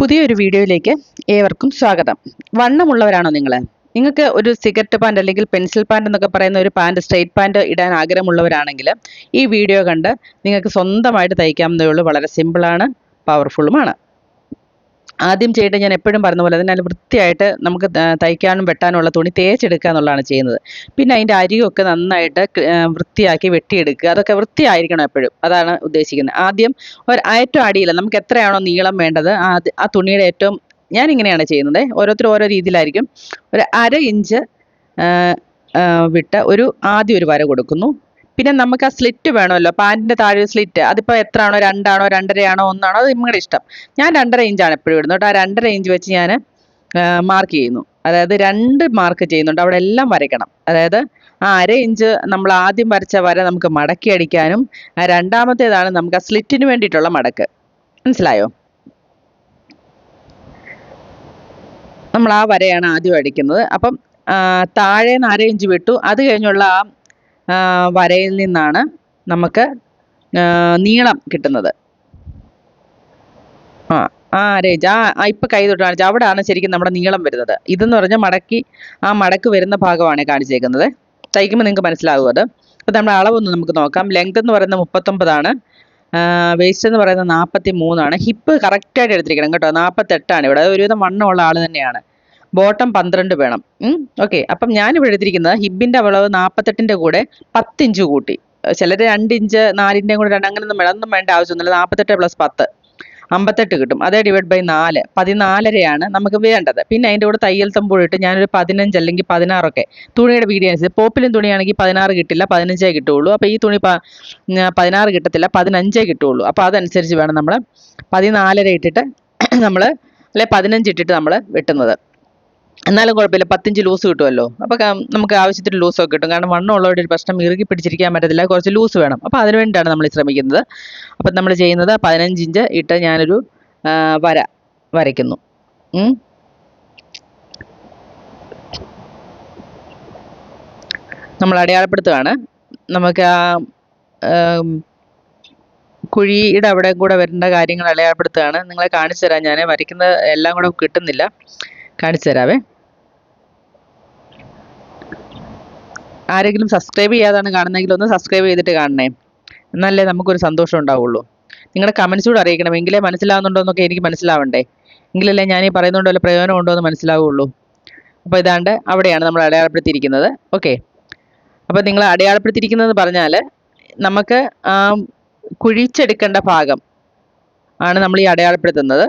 പുതിയൊരു വീഡിയോയിലേക്ക് ഏവർക്കും സ്വാഗതം. വണ്ണമുള്ളവരാണോ നിങ്ങൾ നിങ്ങൾക്ക് ഒരു സിഗരറ്റ് പാന്റ് അല്ലെങ്കിൽ പെൻസിൽ പാന്റ് എന്നൊക്കെ പറയുന്ന ഒരു പാന്റ് സ്ട്രെയിറ്റ് പാന്റ് ഇടാൻ ആഗ്രഹമുള്ളവരാണെങ്കിൽ ഈ വീഡിയോ കണ്ട് നിങ്ങൾക്ക് സ്വന്തമായിട്ട് തയ്ക്കാവുന്നതേ ഉള്ളൂ. വളരെ സിമ്പിളാണ് പവർഫുള്ളുമാണ് ആദ്യം ചെയ്യേണ്ടത് ഞാൻ എപ്പോഴും പറഞ്ഞ പോലെ തന്നെ വൃത്തിയായിട്ട് നമുക്ക് തയ്ക്കാനും വെട്ടാനുമുള്ള തുണി തേച്ചെടുക്കുക എന്നുള്ളതാണ് ചെയ്യുന്നത്. പിന്നെ അതിന്റെ അരിയൊക്കെ നന്നായിട്ട് വൃത്തിയാക്കി വെട്ടിയെടുക്കുക. അതൊക്കെ വൃത്തിയായിരിക്കണം എപ്പോഴും. അതാണ് ഉദ്ദേശിക്കുന്നത്. ആദ്യം ഒരു ഏറ്റവും അടിയിൽ നമുക്ക് എത്രയാണോ നീളം വേണ്ടത് ആ തുണിയുടെ ഏറ്റവും ഞാൻ ഇങ്ങനെയാണ് ചെയ്യുന്നത്. ഓരോരുത്തരും ഓരോ രീതിയിലായിരിക്കും. ഒരു അര ഇഞ്ച് വിട്ട് ഒരു ആദ്യം ഒരു വര കൊടുക്കുന്നു. പിന്നെ നമുക്ക് ആ സ്ലിറ്റ് വേണമല്ലോ. പാന്റിന്റെ താഴെ സ്ലിറ്റ് അതിപ്പോൾ എത്രയാണോ രണ്ടാണോ? രണ്ടരയാണോ? ഒന്നാണോ? അത് നിങ്ങളുടെ ഇഷ്ടം. ഞാൻ രണ്ടര ഇഞ്ചാണ് എപ്പോഴും ഇടുന്നത് കേട്ടോ. ആ രണ്ടര ഇഞ്ച് വെച്ച് ഞാൻ മാർക്ക് ചെയ്യുന്നു. അതായത് രണ്ട് മാർക്ക് ചെയ്യുന്നുണ്ട്. അവിടെ എല്ലാം വരയ്ക്കണം. അതായത് ആ അര ഇഞ്ച് നമ്മൾ ആദ്യം വരച്ച വര നമുക്ക് മടക്കി അടിക്കാനും ആ രണ്ടാമത്തേതാണ് നമുക്ക് ആ സ്ലിറ്റിന് വേണ്ടിയിട്ടുള്ള മടക്ക്. മനസ്സിലായോ? നമ്മൾ ആ വരയാണ് ആദ്യം അടിക്കുന്നത്. അപ്പം താഴേന്ന് അര ഇഞ്ച് വിട്ടു. അത് കഴിഞ്ഞുള്ള ആ, വരയിൽ നിന്നാണ് നമുക്ക് നീളം കിട്ടുന്നത്. ആ ആ ആ ആ, ഇപ്പൊ കൈ തൊട്ട് കാണിച്ചു അവിടെയാണ് ശരിക്കും നമ്മുടെ നീളം വരുന്നത്. ഇതെന്ന് പറഞ്ഞാൽ മടക്കി ആ മടക്ക് വരുന്ന ഭാഗമാണ് കാണിച്ചേക്കുന്നത്. തയ്ക്കുമ്പോൾ നിങ്ങൾക്ക് മനസ്സിലാകും അത്. അപ്പോൾ നമ്മുടെ അളവൊന്ന് നമുക്ക് നോക്കാം. ലെങ്ത് എന്ന് പറയുന്നത് മുപ്പത്തൊമ്പതാണ്. വേസ്റ്റ് എന്ന് പറയുന്നത് നാൽപ്പത്തി മൂന്നാണ് ഹിപ്പ് കറക്റ്റായിട്ട് എടുത്തിരിക്കണം കേട്ടോ. നാൽപ്പത്തെട്ടാണ് ഇവിടെ. ഒരുവിധം വണ്ണമുള്ള ആൾ തന്നെയാണ്. ബോട്ടം പന്ത്രണ്ട് വേണം. ഓക്കെ. അപ്പം ഞാനിവിടെ എഴുതിയിരിക്കുന്നത് ഹിബിന്റെ അളവ് നാൽപ്പത്തെട്ടിന്റെ കൂടെ പത്ത് ഇഞ്ച് കൂട്ടി. ചിലർ രണ്ട് ഇഞ്ച് നാലിന്റെയും കൂടെ രണ്ട് അങ്ങനെയൊന്നും വേണം ഒന്നും വേണ്ട ആവശ്യമൊന്നുമില്ല. നാൽപ്പത്തെട്ട് പ്ലസ് പത്ത്. അമ്പത്തെട്ട് കിട്ടും. അതേ ഡിവൈഡ് ബൈ നാല്. പതിനാലരയാണ് നമുക്ക് വേണ്ടത്. പിന്നെ അതിന്റെ കൂടെ തയ്യൽ തമ്പൂഴിട്ട് ഞാനൊരു പതിനഞ്ച് അല്ലെങ്കിൽ പതിനാറൊക്കെ. തുണിയുടെ വീഡിയോ അനുസരിച്ച്. പോപ്പിലും തുണിയാണെങ്കിൽ പതിനാറ് കിട്ടില്ല പതിനഞ്ചേ കിട്ടുള്ളൂ അപ്പോൾ ഈ തുണി പതിനാറ് കിട്ടത്തില്ല പതിനഞ്ചേ കിട്ടുള്ളൂ അപ്പോൾ അതനുസരിച്ച് വേണം നമ്മൾ പതിനാലര ഇട്ടിട്ട് നമ്മൾ അല്ലെ പതിനഞ്ച് ഇട്ടിട്ട് നമ്മൾ വെട്ടുന്നത്. എന്നാലും കുഴപ്പമില്ല. പത്തിഞ്ച് ലൂസ് കിട്ടുമല്ലോ. അപ്പോൾ നമുക്ക് ആവശ്യത്തിന് ലൂസൊക്കെ കിട്ടും. കാരണം വണ്ണമുള്ളവരുടെ ഒരു പ്രശ്നം ഇറുകി പിടിച്ചിരിക്കാൻ പറ്റത്തില്ല. കുറച്ച് ലൂസ് വേണം. അപ്പോൾ അതിന് വേണ്ടിയിട്ടാണ് നമ്മൾ ശ്രമിക്കുന്നത്. അപ്പം നമ്മൾ ചെയ്യുന്നത് പതിനഞ്ച് ഇഞ്ച് ഇട്ട് ഞാനൊരു വര വരയ്ക്കുന്നു. നമ്മൾ അടയാളപ്പെടുത്തുകയാണ്. നമുക്ക് ആം, കുഴിയുടെ അവിടെ കൂടെ വരേണ്ട കാര്യങ്ങൾ അടയാളപ്പെടുത്തുകയാണ്. നിങ്ങളെ കാണിച്ചു തരാം ഞാൻ വരയ്ക്കുന്നത് എല്ലാം കൂടെ കിട്ടുന്നില്ല. കാണിച്ചു തരാവേ ആരെങ്കിലും സബ്സ്ക്രൈബ് ചെയ്യാതാണ് കാണുന്നതെങ്കിൽ ഒന്ന് സബ്സ്ക്രൈബ് ചെയ്തിട്ട് കാണണേ. എന്നാലേ നമുക്കൊരു സന്തോഷം ഉണ്ടാവുള്ളൂ. നിങ്ങളുടെ കമൻസ് കൂടെ അറിയിക്കണം. എങ്കിലേ മനസ്സിലാവുന്നുണ്ടോ എന്നൊക്കെ എനിക്ക് മനസ്സിലാവണ്ടേ. എങ്കിലല്ലേ ഞാൻ ഈ പറയുന്നുണ്ടോ വല്ല പ്രയോജനം ഉണ്ടോ എന്ന് മനസ്സിലാവുള്ളൂ. അപ്പോൾ ഇതാണ്ട് അവിടെയാണ് നമ്മൾ അടയാളപ്പെടുത്തിയിരിക്കുന്നത്. ഓക്കെ അപ്പോൾ നിങ്ങൾ അടയാളപ്പെടുത്തിയിരിക്കുന്നത് പറഞ്ഞാൽ നമുക്ക് കുഴിച്ചെടുക്കേണ്ട ഭാഗം ആണ് നമ്മൾ ഈ അടയാളപ്പെടുത്തുന്നത്.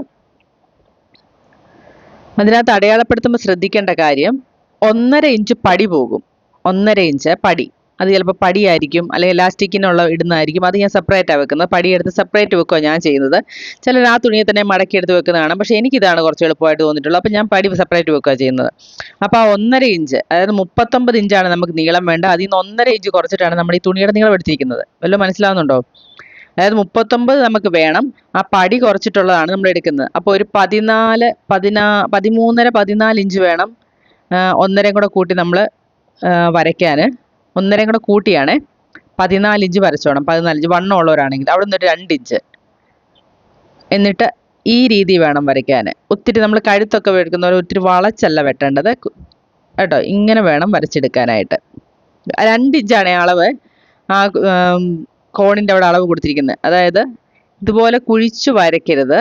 അതിനകത്ത് അടയാളപ്പെടുത്തുമ്പോൾ ശ്രദ്ധിക്കേണ്ട കാര്യം ഒന്നര ഇഞ്ച് പടി പോകും. ഒന്നര ഇഞ്ച് പടി. അത് ചിലപ്പോൾ പടിയായിരിക്കും അല്ലെങ്കിൽ ഇലാസ്റ്റിക്കിനുള്ള ഇടുന്നതായിരിക്കും. അത് ഞാൻ സെപ്പറേറ്റാണ് വെക്കുന്നത്. പടി എടുത്ത് സെപ്പറേറ്റ് വെക്കുക ഞാൻ ചെയ്യുന്നത്. ചിലർ ആ തുണിയെ തന്നെ മടക്കി എടുത്ത് വെക്കുന്നതാണ്. പക്ഷേ എനിക്കിതാണ് കുറച്ച് എളുപ്പമായിട്ട് തോന്നിയിട്ടുള്ളത്. അപ്പോൾ ഞാൻ പടി സെപ്പറേറ്റ് വെക്കുക ചെയ്യുന്നത്. അപ്പോൾ ആ ഒന്നര ഇഞ്ച് അതായത് മുപ്പത്തൊമ്പത് ഇഞ്ചാണ് നമുക്ക് നീളം വേണ്ട അതിൽ നിന്ന് ഒന്നര ഇഞ്ച് കുറച്ചിട്ടാണ് നമ്മൾ ഈ തുണിയുടെ നീളം എടുത്തിരിക്കുന്നത്. വല്ലതും മനസ്സിലാവുന്നുണ്ടോ? അതായത് മുപ്പത്തൊമ്പത് നമുക്ക് വേണം. ആ പടി കുറച്ചിട്ടുള്ളതാണ് നമ്മൾ എടുക്കുന്നത്. അപ്പോൾ ഒരു പതിനാല് പതിനാ പതിമൂന്നര പതിനാല് ഇഞ്ച് വേണം. ഒന്നരയും കൂടെ കൂട്ടി നമ്മൾ വരയ്ക്കാൻ ഒന്നരയും കൂടെ കൂട്ടിയാണ്. പതിനാല് ഇഞ്ച് വരച്ചോണം. പതിനാല് ഇഞ്ച്. വണ്ണം ഉള്ളവരാണെങ്കിൽ അവിടെ നിന്നൊരു രണ്ട് ഇഞ്ച്. എന്നിട്ട് ഈ രീതി വേണം വരയ്ക്കാൻ ഒത്തിരി നമ്മൾ കഴുത്തൊക്കെ വെക്കുന്നവർ ഒത്തിരി വളച്ചല്ല വെട്ടേണ്ടത്. കേട്ടോ? ഇങ്ങനെ വേണം വരച്ചെടുക്കാനായിട്ട്. രണ്ട് ഇഞ്ചാണ് അളവ്. ആ കോണിന്റെ അവിടെ അളവ് കൊടുത്തിരിക്കുന്നത്. അതായത് ഇതുപോലെ കുഴിച്ചു വരയ്ക്കരുത്.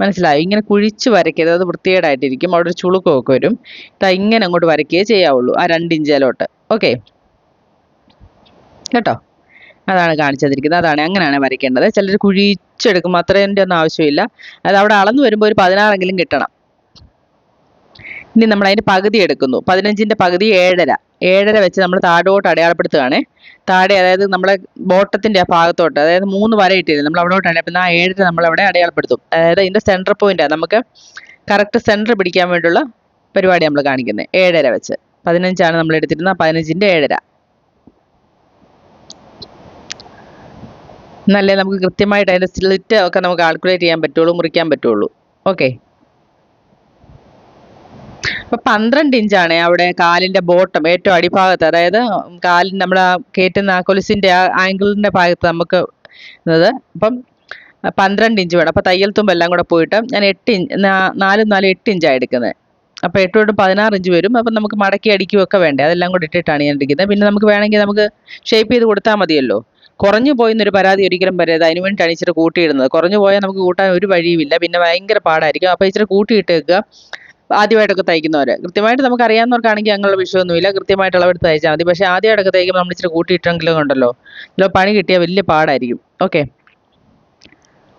മനസ്സിലായോ? ഇങ്ങനെ കുഴിച്ച് വരയ്ക്കരുത് അത് വൃത്തികേടായിട്ടിരിക്കും അവിടെ ഒരു ചുളുക്കമൊക്കെ വരും. ഇതാ ഇങ്ങനെ അങ്ങോട്ട് വരയ്ക്കുകയേ ചെയ്യാവുള്ളൂ ആ രണ്ട് ഇഞ്ചിലോട്ട്. ഓക്കെ? കേട്ടോ? അതാണ് കാണിച്ചതിരിക്കുന്നത്. അതാണ് അങ്ങനെയാണ് വരയ്ക്കേണ്ടത്. ചിലർ കുഴിച്ചെടുക്കും അത്രേന്റെ ഒന്നും ആവശ്യമില്ല. അത് അവിടെ അളന്ന് വരുമ്പോൾ ഒരു പതിനാറെങ്കിലും കിട്ടണം. ഇനി നമ്മൾ അതിന്റെ പകുതി എടുക്കുന്നു. പതിനഞ്ചിന്റെ പകുതി ഏഴര. ഏഴര വെച്ച് നമ്മൾ താഴോട്ട് അടയാളപ്പെടുത്തുകയാണ്. താഴെ അതായത് നമ്മളെ ബോട്ടത്തിന്റെ ആ ഭാഗത്തോട്ട് അതായത് മൂന്ന് വര ഇട്ടിരുന്നു. നമ്മൾ അവിടോട്ട് അടയാളപ്പെടുത്തുന്ന. ആ ഏഴര നമ്മൾ അവിടെ അടയാളപ്പെടുത്തും. അതായത് ഇതിന്റെ സെന്റർ പോയിന്റാണ് നമുക്ക് കറക്റ്റ് സെന്റർ പിടിക്കാൻ വേണ്ടിയുള്ള പരിപാടി നമ്മൾ കാണിക്കുന്നത്. ഏഴര വെച്ച്. പതിനഞ്ചാണ് നമ്മൾ എടുത്തിരുന്നത്. പതിനഞ്ചിന്റെ ഏഴര. എന്നല്ലേ നമുക്ക് കൃത്യമായിട്ട് അതിന്റെ സ്ലിറ്റ് ഒക്കെ നമുക്ക് കാൽക്കുലേറ്റ് ചെയ്യാൻ പറ്റുള്ളൂ മുറിക്കാൻ പറ്റുള്ളൂ. ഓക്കെ അപ്പൊ പന്ത്രണ്ട് ഇഞ്ചാണ് അവിടെ കാലിന്റെ ബോട്ടം ഏറ്റവും അടിഭാഗത്ത്. അതായത് കാലിന് നമ്മൾ കയറ്റുന്ന ആ കൊലുസിന്റെ ആ ആംഗിളിന്റെ ഭാഗത്ത് നമുക്ക് ഇത് അപ്പം പന്ത്രണ്ട് ഇഞ്ച് വേണം. അപ്പോൾ തയ്യൽ തുമ്പ് എല്ലാം കൂടെ പോയിട്ട് ഞാൻ എട്ട് ഇഞ്ച് നാലും നാലും എട്ട് ഇഞ്ചാണ് എടുക്കുന്നത് അപ്പോൾ എട്ട് തൊട്ട് പതിനാറ് ഇഞ്ച് വരും. അപ്പം നമുക്ക് മടക്കി അടിക്കുകയൊക്കെ വേണ്ടേ? അതെല്ലാം കൂടെ ഇട്ടിട്ടാണ് ഞാൻ ഇരിക്കുന്നത് പിന്നെ നമുക്ക് വേണമെങ്കിൽ നമുക്ക് ഷേപ്പ് ചെയ്ത് കൊടുത്താൽ മതിയല്ലോ. കുറഞ്ഞു പോയെന്നൊരു പരാതി ഒരിക്കലും വരരുത്. അതിന് വേണ്ടിയിട്ടാണ് ഇച്ചിരി കൂട്ടിയിടുന്നത്. കുറഞ്ഞു പോയാൽ നമുക്ക് കൂട്ടാൻ ഒരു വഴിയുമില്ല. പിന്നെ ഭയങ്കര പാടായിരിക്കും. അപ്പോൾ ഇച്ചിരി കൂട്ടിയിട്ട് വെക്കുക. ആദ്യമായിട്ടൊക്കെ തയ്ക്കുന്നവർ കൃത്യമായിട്ട് നമുക്ക് അറിയാവുന്നവർക്കാണെങ്കിൽ അങ്ങനെയുള്ള വിഷയമൊന്നുമില്ല. കൃത്യമായിട്ട് അളവെടുത്ത് തയ്ച്ചാൽ മതി. പക്ഷേ ആദ്യമായിട്ടൊക്കെ തയ്ക്കുമ്പോൾ നമ്മൾ ഇച്ചിരി കൂട്ടിയിട്ടെങ്കിലും ഉണ്ടല്ലോ. ചിലപ്പോൾ പണി കിട്ടിയാൽ വലിയ പാടായിരിക്കും. ഓക്കെ.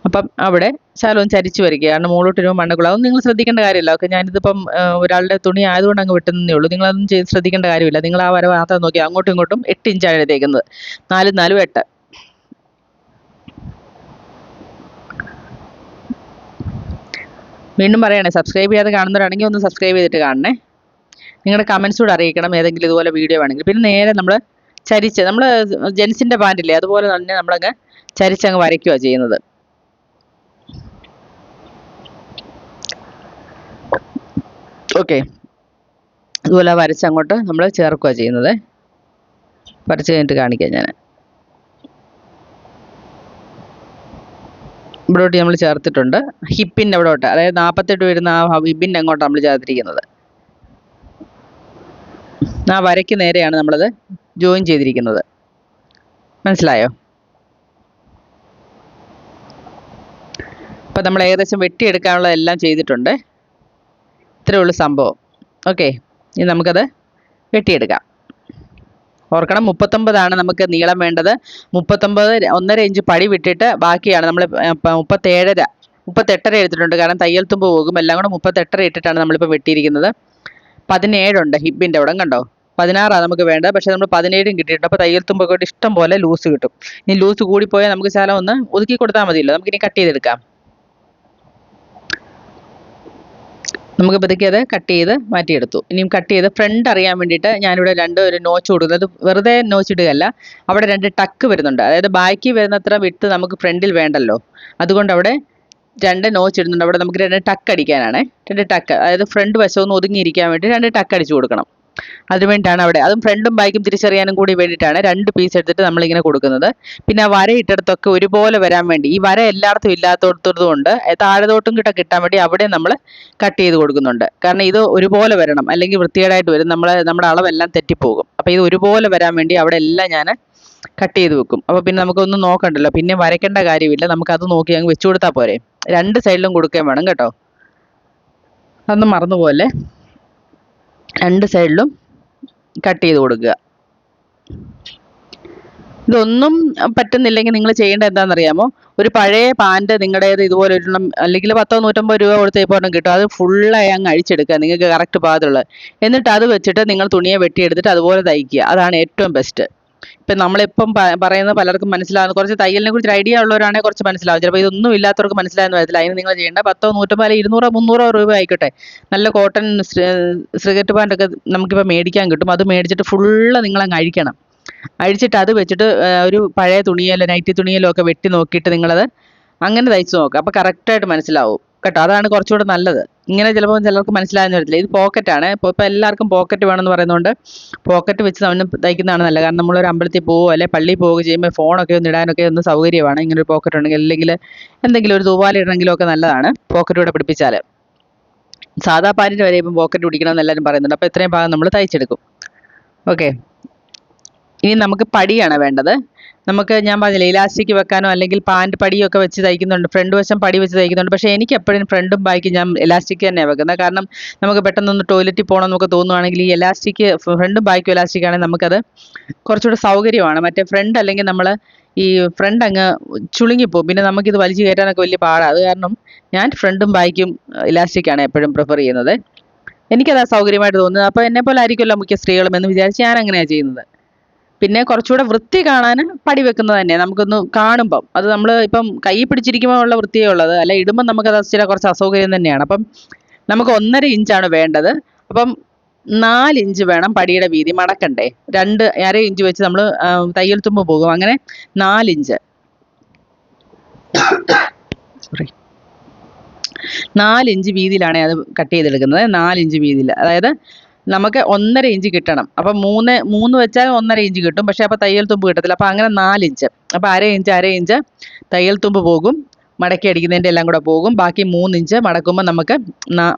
അപ്പം അവിടെ ശാലോ ചരിച്ചു വരിക കാരണം മുകളിലോട്ട് വരുമ്പോൾ അതൊന്നും നിങ്ങൾ ശ്രദ്ധിക്കേണ്ട കാര്യമില്ല. ഓക്കെ ഞാനിതിപ്പം ഒരാളുടെ തുണി ആയതുകൊണ്ട് അങ്ങ് വെട്ടുന്നേ ഉള്ളൂ. നിങ്ങളതൊന്നും ചെയ്ത് ശ്രദ്ധിക്കേണ്ട കാര്യമില്ല. നിങ്ങൾ ആ വര മാത്രം നോക്കി അങ്ങോട്ടും ഇങ്ങോട്ടും എട്ട് ഇഞ്ചാണ് എഴുതിയേക്കുന്നത്. നാലും നാലും എട്ട്. വീണ്ടും പറയണേ സബ്സ്ക്രൈബ് ചെയ്യാതെ കാണുന്നവരാണെങ്കിൽ ഒന്ന് സബ്സ്ക്രൈബ് ചെയ്തിട്ട് കാണണേ. നിങ്ങളുടെ കമൻസ് കൂടെ അറിയിക്കണം ഏതെങ്കിലും ഇതുപോലെ വീഡിയോ വേണമെങ്കിൽ. പിന്നെ നേരെ നമ്മൾ ചരിച്ച് നമ്മൾ ജെൻസിന്റെ പാന്റില്ലേ അതുപോലെ തന്നെ നമ്മളങ്ങ് ചരിച്ചങ്ങ് വരയ്ക്കുക ചെയ്യുന്നത്. ഓക്കെ ഇതുപോലെ വരച്ചങ്ങോട്ട് നമ്മൾ ചേർക്കുക ചെയ്യുന്നത്. വരച്ച് കഴിഞ്ഞിട്ട് കാണിക്കാം ഞാൻ ഇവിടോട്ട് നമ്മൾ ചേർത്തിട്ടുണ്ട്. ഹിപ്പിന്റെ അവിടോട്ട് അതായത് നാൽപ്പത്തെട്ട് വരുന്ന ആ ഹിപ്പിന്റെ അങ്ങോട്ട് നമ്മൾ ചേർത്തിരിക്കുന്നത്. ആ വരയ്ക്ക് നേരെയാണ് നമ്മളത് ജോയിൻ ചെയ്തിരിക്കുന്നത്. മനസ്സിലായോ? അപ്പം നമ്മൾ ഏകദേശം വെട്ടിയെടുക്കാനുള്ള എല്ലാം ചെയ്തിട്ടുണ്ട്. ഇത്രയേ ഉള്ളൂ സംഭവം. ഓക്കെ ഇനി നമുക്കത് വെട്ടിയെടുക്കാം. ഓർക്കണം മുപ്പത്തൊമ്പതാണ് നമുക്ക് നീളം വേണ്ടത്. മുപ്പത്തൊമ്പത് ഒന്നര ഇഞ്ച് പടി വിട്ടിട്ട് ബാക്കിയാണ് നമ്മൾ മുപ്പത്തേഴര മുപ്പത്തെട്ടര എടുത്തിട്ടുണ്ട്. കാരണം തയ്യൽ തുമ്പ് പോകും. എല്ലാം കൂടെ മുപ്പത്തെട്ടര ഇട്ടിട്ടാണ് നമ്മളിപ്പോൾ വെട്ടിയിരിക്കുന്നത്. പതിനേഴുണ്ട് ഹിബിന്റെ അവിടെ കണ്ടോ? പതിനാറാണ് നമുക്ക് വേണ്ടത്. പക്ഷേ നമ്മൾ പതിനേഴും കിട്ടിയിട്ടുണ്ട്. അപ്പോൾ തയ്യൽ തുമ്പൊക്കെ ഇഷ്ടം പോലെ ലൂസ് കിട്ടും. ഇനി ലൂസ് കൂടിപ്പോയാൽ നമുക്ക് ശാലം ഒന്ന് ഒതുക്കി കൊടുത്താൽ മതിയല്ലോ. നമുക്കിനി കട്ട് ചെയ്തെടുക്കാം. നമുക്ക് പതുക്കെ അത് കട്ട് ചെയ്ത് മാറ്റിയെടുത്തു. ഇനിയും കട്ട് ചെയ്ത് ഫ്രണ്ട് അറിയാൻ വേണ്ടിയിട്ട് ഞാനിവിടെ രണ്ട് ഒരു നോച്ച് കൊടുക്കുന്നത് വെറുതെ നോച്ച് ഇടുകയല്ല. അവിടെ രണ്ട് ടക്ക് വരുന്നുണ്ട്. അതായത് ബാക്കി വരുന്നത്ര വിട്ട് നമുക്ക് ഫ്രണ്ടിൽ വേണ്ടല്ലോ. അതുകൊണ്ട് അവിടെ രണ്ട് നോച്ച് ഇടുന്നുണ്ട്. അവിടെ നമുക്ക് രണ്ട് ടക്ക് അടിക്കാനാണ്. രണ്ട് ടക്ക് അതായത് ഫ്രണ്ട് വശം ഒന്ന് ഒതുങ്ങിയിരിക്കാൻ വേണ്ടി രണ്ട് ടക്ക് അടിച്ചു കൊടുക്കണം. അതിന് വേണ്ടിയിട്ടാണ് അവിടെ. അതും ഫ്രണ്ടും ബാക്കും തിരിച്ചറിയാനും കൂടി വേണ്ടിയിട്ടാണ് രണ്ട് പീസ് എടുത്തിട്ട് നമ്മളിങ്ങനെ കൊടുക്കുന്നത്. പിന്നെ വര ഇട്ടിടത്തൊക്കെ ഒരുപോലെ വരാൻ വേണ്ടി ഈ വര എല്ലായിടത്തും ഇല്ലാത്തടത്തതും ഉണ്ട്. താഴത്തോട്ടും കിട്ട കിട്ടാൻ വേണ്ടി അവിടെ നമ്മൾ കട്ട് ചെയ്ത് കൊടുക്കുന്നുണ്ട്. കാരണം ഇത് ഒരുപോലെ വരണം. അല്ലെങ്കിൽ വൃത്തികേടായിട്ട് വരും. നമ്മൾ നമ്മുടെ അളവെല്ലാം തെറ്റിപ്പോകും. അപ്പോൾ ഇത് ഒരുപോലെ വരാൻ വേണ്ടി അവിടെ എല്ലാം ഞാൻ കട്ട് ചെയ്ത് വെക്കും. അപ്പോൾ പിന്നെ നമുക്കൊന്നും നോക്കണ്ടല്ലോ. പിന്നെ വരയ്ക്കേണ്ട കാര്യമില്ല. നമുക്ക് അത് നോക്കി അങ്ങ് വെച്ചു കൊടുത്താൽ പോരെ. രണ്ട് സൈഡിലും കൊടുക്കുകയും വേണം കേട്ടോ. അതൊന്നും മറന്നുപോലെ രണ്ട് സൈഡിലും കട്ട് ചെയ്ത് കൊടുക്കുക. ഇതൊന്നും പറ്റുന്നില്ലെങ്കിൽ നിങ്ങൾ ചെയ്യേണ്ടത് എന്താണെന്നറിയാമോ? ഒരു പഴയ പാന്റ് നിങ്ങളുടേത് ഇതുപോലെ ഒരെണ്ണം അല്ലെങ്കിൽ പത്തോ നൂറ്റമ്പത് രൂപ കൊടുത്ത് ഇപ്പോൾ കിട്ടും. അത് ഫുള്ളായി അങ്ങ് അഴിച്ചെടുക്കുക. നിങ്ങൾക്ക് കറക്റ്റ് പാകത്തുള്ളത് എന്നിട്ട് അത് വെച്ചിട്ട് നിങ്ങൾ തുണിയെ വെട്ടിയെടുത്തിട്ട് അതുപോലെ തയ്ക്കുക. അതാണ് ഏറ്റവും ബെസ്റ്റ് ഇപ്പം നമ്മളിപ്പം പ- പറയുന്നത് പലർക്കും മനസ്സിലാവുന്ന കുറച്ച് തയ്യലിനെ കുറിച്ച് ഐഡിയ ഉള്ളവരാണെങ്കിൽ കുറച്ച് മനസ്സിലാവും. ചിലപ്പോൾ ഇതൊന്നും ഇല്ലാത്തവർക്ക് മനസ്സിലാവുന്ന വരത്തില്ല അതിന് നിങ്ങൾ ചെയ്യേണ്ട പത്തോ നൂറ്റമ്പത് അല്ലെങ്കിൽ ഇരുന്നൂറോ മുന്നൂറോ രൂപ ആയിക്കോട്ടെ. നല്ല കോട്ടൺ സിഗരറ്റ് പാന്റൊക്കെ നമുക്കിപ്പോൾ മേടിക്കാൻ കിട്ടും. അത് മേടിച്ചിട്ട് ഫുള്ള് നിങ്ങളങ്ങ് അഴിക്കണം. അഴിച്ചിട്ട് അത് വെച്ചിട്ട് ഒരു പഴയ തുണിയിലോ നൈറ്റി തുണിയിലോ ഒക്കെ വെട്ടി നോക്കിയിട്ട് നിങ്ങളത് അങ്ങനെ തയ്ച്ചു നോക്കുക അപ്പോൾ കറക്റ്റായിട്ട് മനസ്സിലാവും. കേട്ടോ? അതാണ് കുറച്ചുകൂടെ നല്ലത്. ഇങ്ങനെ ചിലപ്പോൾ ചിലർക്ക് മനസ്സിലാകുന്ന വരത്തില്ല. ഇത് പോക്കറ്റാണ് ഇപ്പോൾ ഇപ്പോൾ എല്ലാവർക്കും പോക്കറ്റ് വേണമെന്ന് പറയുന്നതുകൊണ്ട് പോക്കറ്റ് വെച്ച് അവന് തയ്ക്കുന്നതാണ് നല്ലത്. കാരണം നമ്മളൊരു അമ്പലത്തിൽ പോവുക അല്ലെ പള്ളിയിൽ പോവുക ചെയ്യുമ്പോൾ ഫോണൊക്കെ ഒന്ന് ഇടാനൊക്കെ ഒന്ന് സൗകര്യമാണ്. ഇങ്ങനെ ഒരു പോക്കറ്റ് ഉണ്ടെങ്കിൽ അല്ലെങ്കിൽ എന്തെങ്കിലും ഒരു തൂവാല ഇടണമെങ്കിലും ഒക്കെ നല്ലതാണ്. പോക്കറ്റ് കൂടെ പിടിപ്പിച്ചാൽ സാധാ പാന്റിന് വരെ ഇപ്പം പോക്കറ്റ് പിടിക്കണമെന്ന് എല്ലാവരും പറയുന്നുണ്ട്. അപ്പോൾ ഇത്രയും ഭാഗം നമ്മൾ തയ്ച്ചെടുക്കും. ഓക്കെ ഇനി നമുക്ക് പടിയാണ് വേണ്ടത്. നമുക്ക് ഞാൻ പറഞ്ഞില്ലേ ഇലാസ്റ്റിക് വെക്കാനോ അല്ലെങ്കിൽ പാന്റ് പടിയൊക്കെ വെച്ച് തയ്ക്കുന്നുണ്ട്. ഫ്രണ്ട് വശം പടി വെച്ച് തയ്ക്കുന്നുണ്ട്. പക്ഷേ എനിക്ക് എപ്പോഴും ഫ്രണ്ടും ബാക്കും ഞാൻ ഇലാസ്റ്റിക് തന്നെയാണ് വെക്കുന്നത്. കാരണം നമുക്ക് പെട്ടെന്നൊന്ന് ടോയ്ലറ്റിൽ പോകണം എന്നൊക്കെ തോന്നുവാണെങ്കിൽ ഈ ഇലാസ്റ്റിക് ഫ്രണ്ടും ബാക്കും ഇലാസ്റ്റിക് ആണെങ്കിൽ നമുക്കത് കുറച്ചുകൂടെ സൗകര്യമാണ്. മറ്റേ ഫ്രണ്ട് അല്ലെങ്കിൽ നമ്മൾ ഈ ഫ്രണ്ട് അങ്ങ് ചുളുങ്ങിപ്പോവും. പിന്നെ നമുക്കിത് വലിച്ചു കയറ്റാനൊക്കെ വലിയ പാടാണ് അത് കാരണം ഞാൻ ഫ്രണ്ടും ബാക്കും ഇലാസ്റ്റിക് ആണ് എപ്പോഴും പ്രിഫർ ചെയ്യുന്നത്. എനിക്കത് സൗകര്യമായിട്ട് തോന്നുന്നത്. അപ്പോൾ എന്നെ പോലെ ആയിരിക്കുമല്ലോ മിക്ക സ്ത്രീകളും എന്ന് വിചാരിച്ച് ഞാൻ അങ്ങനെയാണ് ചെയ്യുന്നത്. പിന്നെ കുറച്ചുകൂടെ വൃത്തി കാണാൻ പടി വെക്കുന്നത് തന്നെ. നമുക്കൊന്ന് കാണുമ്പം. അത് നമ്മൾ ഇപ്പം കൈ പിടിച്ചിരിക്കുമ്പോൾ ഉള്ള വൃത്തിയേ ഉള്ളത് അല്ല ഇടുമ്പം നമുക്കത് ചില കുറച്ച് അസൗകര്യം തന്നെയാണ്. അപ്പം നമുക്ക് ഒന്നര ഇഞ്ചാണ് വേണ്ടത്. അപ്പം നാല് ഇഞ്ച് വേണം പടിയുടെ വീതി. മടക്കണ്ടേ. രണ്ട് അര ഇഞ്ച് വെച്ച് നമ്മൾ തയ്യൽ തുമ്പ് പോകും. അങ്ങനെ നാലിഞ്ച് സോറി നാലിഞ്ച് വീതിയിലാണ് അത് കട്ട് ചെയ്തെടുക്കുന്നത്. നാലിഞ്ച് വീതിയിൽ അതായത് നമുക്ക് ഒന്നര ഇഞ്ച് കിട്ടണം. അപ്പം മൂന്ന് മൂന്ന് വെച്ചാൽ ഒന്നര ഇഞ്ച് കിട്ടും. പക്ഷേ അപ്പോൾ തയ്യൽ തുമ്പ് കിട്ടത്തില്ല. അപ്പോൾ അങ്ങനെ നാലിഞ്ച് അപ്പോൾ അര ഇഞ്ച് അര ഇഞ്ച് തയ്യൽ തുമ്പ് പോകും. മടക്കി അടിക്കുന്നതിന്റെ എല്ലാം കൂടെ പോകും. ബാക്കി മൂന്ന് ഇഞ്ച് മടക്കുമ്പോൾ നമുക്ക്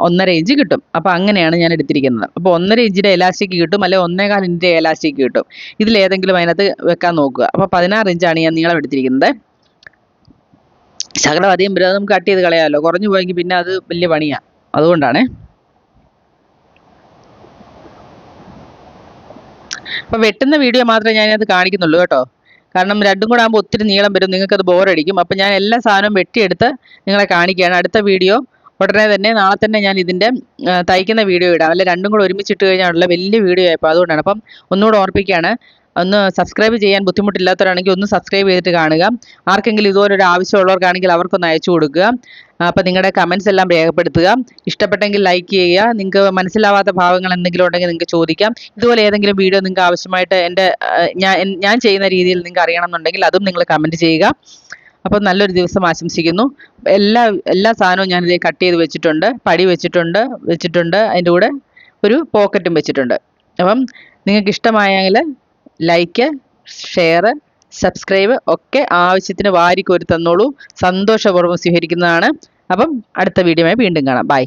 ഒന്നര ഇഞ്ച് കിട്ടും. അപ്പോൾ അങ്ങനെയാണ് ഞാൻ എടുത്തിരിക്കുന്നത്. അപ്പോൾ ഒന്നര ഇഞ്ചിന്റെ എലാസ്റ്റിക് കിട്ടും. അല്ലെങ്കിൽ ഒന്നേകാൽ ഇഞ്ചിന്റെ എലാസ്റ്റിക് കിട്ടും. ഇതിലേതെങ്കിലും അതിനകത്ത് വെക്കാൻ നോക്കുക. അപ്പോൾ പതിനാറ് ഇഞ്ചാണ് ഞാൻ നീളം എടുത്തിരിക്കുന്നത്. ശകലം അധികം വരും അത് നമുക്ക് കട്ട് ചെയ്ത് കളയാമല്ലോ. കുറഞ്ഞു പോയെങ്കിൽ പിന്നെ അത് വലിയ പണിയാണ് അതുകൊണ്ടാണ്. അപ്പോൾ വെട്ടുന്ന വീഡിയോ മാത്രമേ ഞാനത് കാണിക്കുന്നുള്ളൂ കേട്ടോ. കാരണം രണ്ടും കൂടെ ആകുമ്പോൾ ഒത്തിരി നീളം വരും നിങ്ങൾക്കത് ബോറടിക്കും അപ്പോൾ ഞാൻ എല്ലാ സാധനവും വെട്ടിയെടുത്ത് നിങ്ങളെ കാണിക്കുകയാണ്. അടുത്ത വീഡിയോ ഉടനെ തന്നെ നാളെ തന്നെ ഞാൻ ഇതിന്റെ തയ്ക്കുന്ന വീഡിയോ ഇടാം. അല്ലെങ്കിൽ രണ്ടും കൂടെ ഒരുമിച്ചിട്ട് കഴിഞ്ഞാലുള്ള വലിയ വീഡിയോ ആയപ്പോൾ അതുകൊണ്ടാണ്. അപ്പം ഒന്നുകൂടെ ഓർപ്പിക്കുകയാണ്. ഒന്ന് സബ്സ്ക്രൈബ് ചെയ്യാൻ ബുദ്ധിമുട്ടില്ലാത്തവരാണെങ്കിൽ ഒന്ന് സബ്സ്ക്രൈബ് ചെയ്തിട്ട് കാണുക. ആർക്കെങ്കിലും ഇതുപോലൊരു ആവശ്യമുള്ളവർക്കാണെങ്കിൽ അവർക്കൊന്ന് അയച്ചു കൊടുക്കുക. അപ്പോൾ നിങ്ങളുടെ കമൻസ് എല്ലാം രേഖപ്പെടുത്തുക. ഇഷ്ടപ്പെട്ടെങ്കിൽ ലൈക്ക് ചെയ്യുക. നിങ്ങൾക്ക് മനസ്സിലാവാത്ത ഭാഗങ്ങൾ എന്തെങ്കിലും ഉണ്ടെങ്കിൽ നിങ്ങൾക്ക് ചോദിക്കാം. ഇതുപോലെ ഏതെങ്കിലും വീഡിയോ നിങ്ങൾക്ക് ആവശ്യമായിട്ട് എന്റെ ഞാൻ ഞാൻ ചെയ്യുന്ന രീതിയിൽ നിങ്ങൾക്ക് അറിയണം എന്നുണ്ടെങ്കിൽ അതും നിങ്ങൾ കമന്റ് ചെയ്യുക. അപ്പോൾ നല്ലൊരു ദിവസം ആശംസിക്കുന്നു. എല്ലാ എല്ലാ സാധനവും ഞാനിത് കട്ട് ചെയ്ത് വെച്ചിട്ടുണ്ട്. പടി വെച്ചിട്ടുണ്ട് വെച്ചിട്ടുണ്ട്. അതിന്റെ കൂടെ ഒരു പോക്കറ്റും വെച്ചിട്ടുണ്ട്. അപ്പം നിങ്ങൾക്ക് ഇഷ്ടമായെങ്കിൽ ലൈക്ക് ഷെയർ സബ്സ്ക്രൈബ് ഒക്കെ ആവശ്യത്തിന് വാരിക്കോരി തന്നോളൂ. സന്തോഷപൂർവം സ്വീകരിക്കുന്നതാണ്. അപ്പം അടുത്ത വീഡിയോയുമായി വീണ്ടും കാണാം. ബൈ